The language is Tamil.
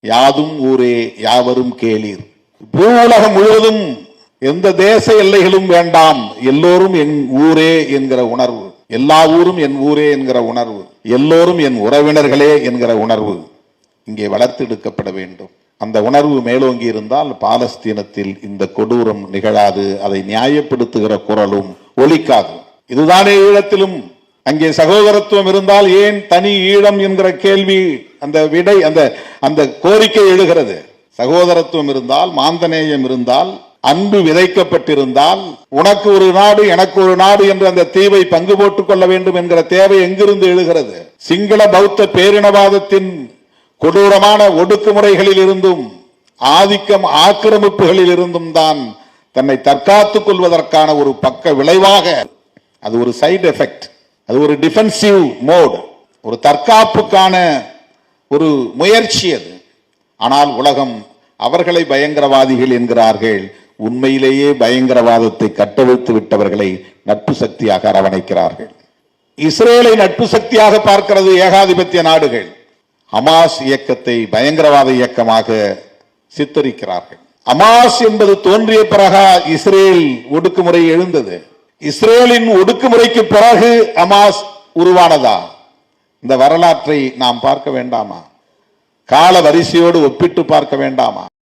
யாதும் ஊரே யாவரும் கேளீர். பூ உலகம் முழுவதும் எந்த தேச எல்லைகளும் வேண்டாம். எல்லோரும் என் ஊரே என்கிற உணர்வு. எல்லா ஊரும் என் ஊரே என்கிற உணர்வு. எல்லோரும் என் உறவினர்களே என்கிற உணர்வு. இங்கே வளர்த்தெடுக்கப்பட வேண்டும். அந்த உணர்வு மேலோங்கி இருந்தால் பாலஸ்தீனத்தில் இந்த கொடூரம் நிகழாது. அதை நியாயப்படுத்துகிற குரலும் ஒலிக்காது. இதுதானே ஈழத்திலும். அங்கே சகோதரத்துவம் இருந்தால் ஏன் தனி ஈழம் என்கிற கேள்வி அந்த விடை அந்த அந்த கோரிக்கை எழுகிறது. சகோதரத்துவம் இருந்தால் மாந்தநேயம் இருந்தால் அன்பு விதைக்கப்பட்டிருந்தால் உனக்கு ஒரு நாடு எனக்கு ஒரு நாடு என்று அந்த தீவை பங்கு போட்டுக் கொள்ள வேண்டும் என்கிற தேவை எங்கிருந்து எழுகிறது? சிங்கள பௌத்த பேரினவாதத்தின் கொடூரமான ஒடுக்குமுறைகளில் இருந்தும் ஆதிக்கம் ஆக்கிரமிப்புகளில் இருந்தும் தான் தன்னை தற்காத்துக் கொள்வதற்கான ஒரு பக்க விளைவாக அது ஒரு சைடு எஃபெக்ட் அது ஒரு டிஃபென்சிவ் மோட் ஒரு தற்காப்புக்கான ஒரு முயற்சி அது. ஆனால் உலகம் அவர்களை பயங்கரவாதிகள் என்கிறார்கள். உண்மையிலேயே பயங்கரவாதத்தை கட்டவிழ்த்து விட்டவர்களை நட்பு சக்தியாக அரவணைக்கிறார்கள். இஸ்ரேலை நட்பு சக்தியாக பார்க்கிறது ஏகாதிபத்திய நாடுகள். ஹமாஸ் இயக்கத்தை பயங்கரவாத இயக்கமாக சித்தரிக்கிறார்கள். அமாஸ் என்பது தோன்றிய பிறகு இஸ்ரேல் ஒடுக்குமுறை எழுந்தது. இஸ்ரேலின் ஒடுக்குமுறைக்கு பிறகு அமாஸ் உருவானதா? இந்த வரலாற்றை நாம் பார்க்க வேண்டாமா? கால வரிசையோடு ஒப்பிட்டு பார்க்க வேண்டாமா?